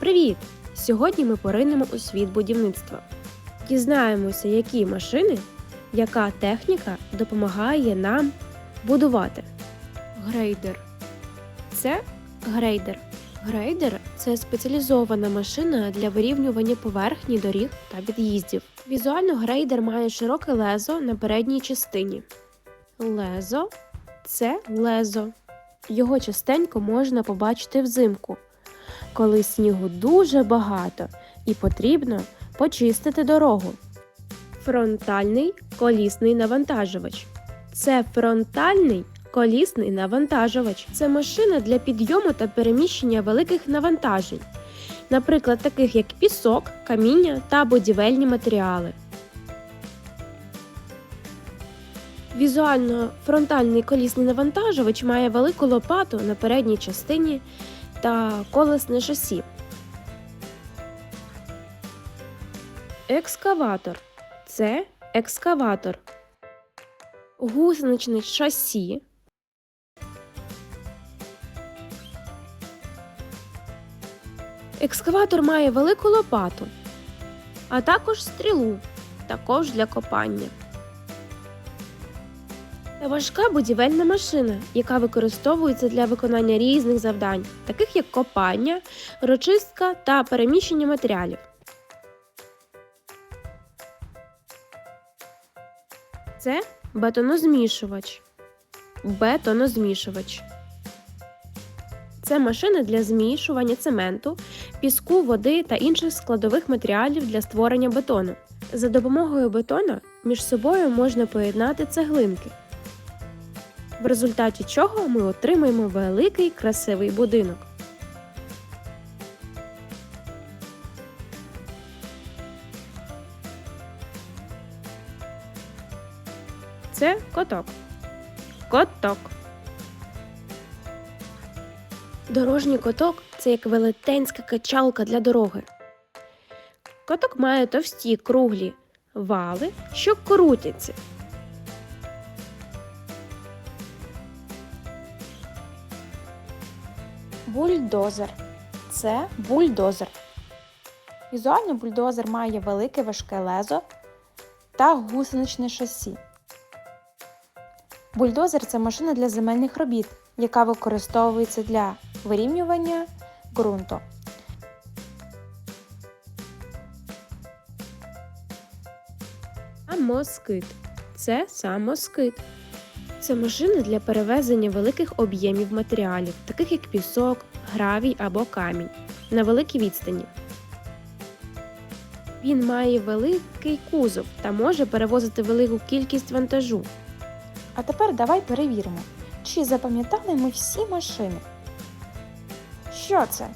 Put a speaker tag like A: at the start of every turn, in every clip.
A: Привіт! Сьогодні ми поринемо у світ будівництва. Дізнаємося, які машини, яка техніка допомагає нам будувати. Грейдер. Це грейдер. Грейдер це спеціалізована машина для вирівнювання поверхні доріг та під'їздів. Візуально грейдер має широке лезо на передній частині. Лезо це лезо. Його частенько можна побачити взимку, коли снігу дуже багато і потрібно почистити дорогу. Фронтальний колісний навантажувач. Це фронтальний колісний навантажувач. Це машина для підйому та переміщення великих навантажень, наприклад, таких як пісок, каміння та будівельні матеріали. Візуально фронтальний колісний навантажувач має велику лопату на передній частині та колесне шасі. Екскаватор це екскаватор. Гусеничне шасі. Екскаватор має велику лопату, а також стрілу, також для копання. Важка будівельна машина, яка використовується для виконання різних завдань, таких як копання, розчистка та переміщення матеріалів. Це бетонозмішувач. Бетонозмішувач. Це машина для змішування цементу, піску, води та інших складових матеріалів для створення бетону. За допомогою бетона між собою можна поєднати цеглинки, в результаті чого ми отримаємо великий красивий будинок. Це коток. Коток. Дорожній коток це як велетенська качалка для дороги. Коток має товсті круглі вали, що крутяться.
B: Бульдозер. Це бульдозер. Візуально бульдозер має велике важке лезо та гусеничне шасі. Бульдозер це машина для земельних робіт, яка використовується для вирівнювання ґрунту.
A: Самоскид. Це самоскид. Це машина для перевезення великих об'ємів матеріалів, таких як пісок, гравій або камінь, на великій відстані. Він має великий кузов та може перевозити велику кількість вантажу.
B: А тепер давай перевіримо, чи запам'ятали ми всі машини. Що це?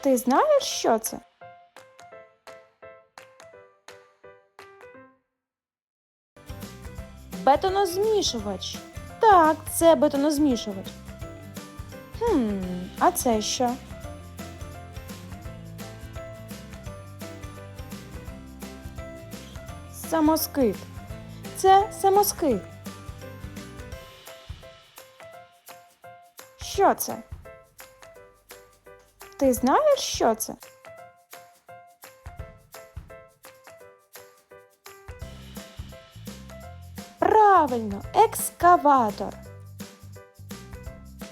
B: Ти знаєш, що це? Бетонозмішувач. Так, це бетонозмішувач. Хм, а це що? Самоскид. Це самоскид. Що це? Ти знаєш, що це? Правильно, екскаватор.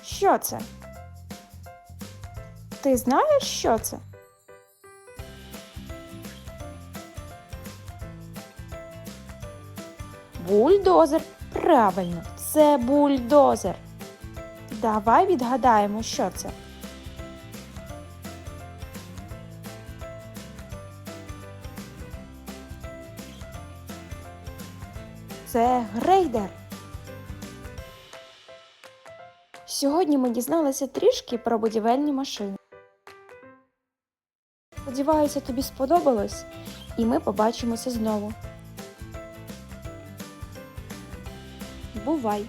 B: Що це? Ти знаєш, що це? Бульдозер. Правильно, це бульдозер. Давай відгадаємо, що це. Це грейдер. Сьогодні ми дізналися трішки про будівельні машини. Сподіваюся, тобі сподобалось, і ми побачимося знову. Бувай!